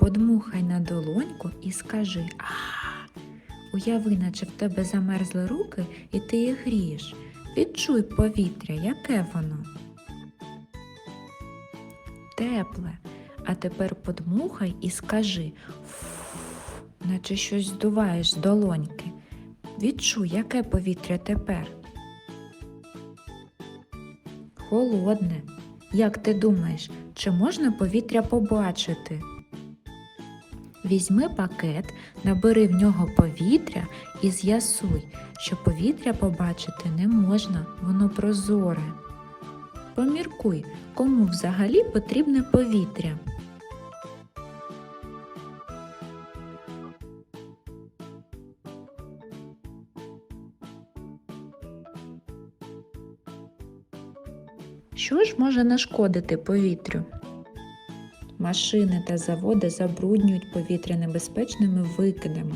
подмухай на долоньку і скажи а. Уяви, наче в тебе замерзли руки, і ти їх грієш. Відчуй повітря, яке воно. Тепле. А тепер подмухай і скажи «Фу», наче щось здуваєш з долоньки. Відчуй, яке повітря тепер. Холодне. Як ти думаєш, чи можна повітря побачити? Візьми пакет, набери в нього повітря і з'ясуй, що повітря побачити не можна, воно прозоре. Поміркуй, кому взагалі потрібне повітря. Що ж може нашкодити повітрю? Машини та заводи забруднюють повітря небезпечними викидами.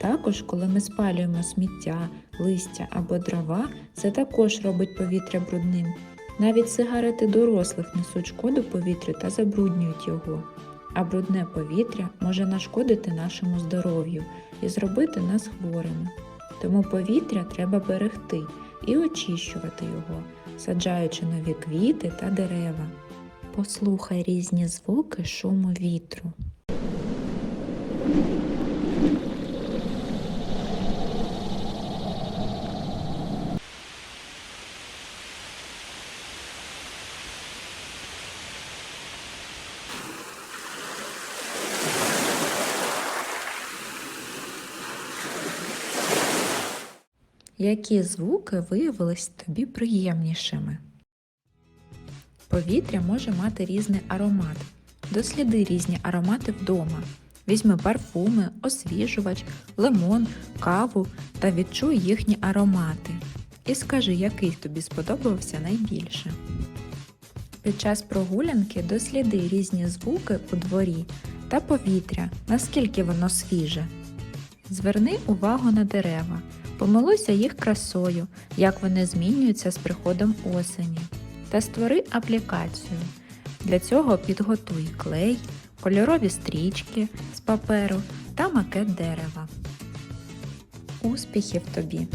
Також, коли ми спалюємо сміття, листя або дрова, це також робить повітря брудним. Навіть сигарети дорослих несуть шкоду повітрю та забруднюють його. А брудне повітря може нашкодити нашому здоров'ю і зробити нас хворими. Тому повітря треба берегти і очищувати його, саджаючи нові квіти та дерева. Послухай різні звуки шуму вітру. Які звуки виявились тобі приємнішими? Повітря може мати різний аромат. Досліди різні аромати вдома. Візьми парфуми, освіжувач, лимон, каву та відчуй їхні аромати. І скажи, який тобі сподобався найбільше. Під час прогулянки досліди різні звуки у дворі та повітря, наскільки воно свіже. Зверни увагу на дерева, помилуйся їх красою, як вони змінюються з приходом осені та створи аплікацію. Для цього підготуй клей, кольорові стрічки з паперу та макет дерева. Успіхів тобі!